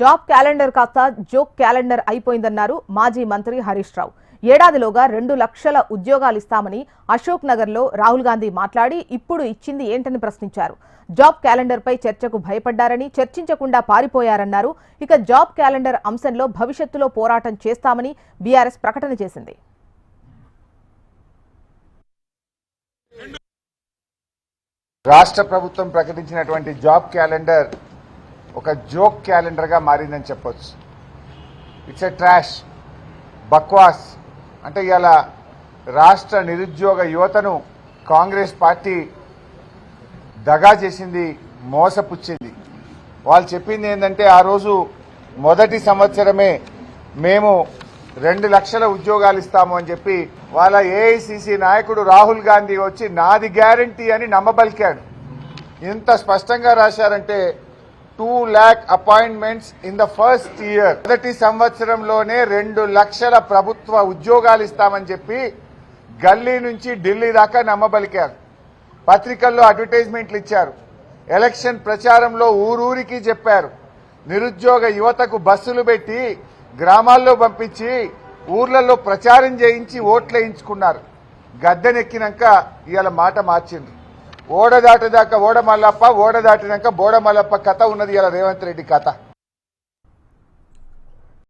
Job calendar కాస్త joke calendar అయిపోయిందన్నారు మాజీ మంత్రి హరీష్ రావు. ఏడాదిలోగా రెండు లక్షల ఉద్యోగాలు ఇస్తామని అశోక్ నగర్లో రాహుల్ గాంధీ మాట్లాడి ఇప్పుడు ఇచ్చింది ఏంటని ప్రశ్నించారు. జాబ్ క్యాలెండర్పై చర్చకు భయపడ్డారని చర్చించకుండా పారిపోయారన్నారు. ఇక జాబ్ క్యాలెండర్ అంశంలో భవిష్యత్తులో పోరాటం చేస్తామని బీఆర్ఎస్ ప్రకటన చేసింది. రాష్ట్ర ప్రభుత్వం ప్రకటించినటువంటి జాబ్ క్యాలెండర్ ఒక జోక్ క్యాలెండర్గా మారిందని చెప్పొచ్చు. ఇట్స్ ఎ ట్రాష్ బక్వాస్. అంటే ఇవాళ రాష్ట్ర నిరుద్యోగ యువతను కాంగ్రెస్ పార్టీ దగా చేసింది మోసపుచ్చింది. వాళ్ళు చెప్పింది ఏంటంటే ఆ రోజు మొదటి సంవత్సరమే మేము రెండు లక్షల ఉద్యోగాలు ఇస్తాము అని చెప్పి వాళ్ళ ఏఐసిసి నాయకుడు రాహుల్ గాంధీ వచ్చి నాది గ్యారంటీ అని నమ్మబలికాడు. ఇంత స్పష్టంగా రాశారంటే two lakh appointments in the first year. మొదటి సంవత్సరంలోనే రెండు లక్షల ప్రభుత్వ ఉద్యోగాలు ఇస్తామని చెప్పి గల్లీ నుంచి ఢిల్లీ దాకా నమ్మబలికారు. పత్రికల్లో అడ్వర్టైజ్మెంట్లు ఇచ్చారు. ఎలక్షన్ ప్రచారంలో ఊరూరికి చెప్పారు. నిరుద్యోగ యువతకు బస్సులు పెట్టి గ్రామాల్లో పంపించి ఊర్లలో ప్రచారం చేయించి ఓట్లు వేయించుకున్నారు. గద్దెనెక్కినాక ఇవాళ మాట మార్చిండ్రు. ఓడ దాటేదాకా ఓడ మల్లప్ప ఓడ దాటినాక బోడ మల్లప్ప కథ ఉన్నది ఇలా రేవంత్ రెడ్డి కథ.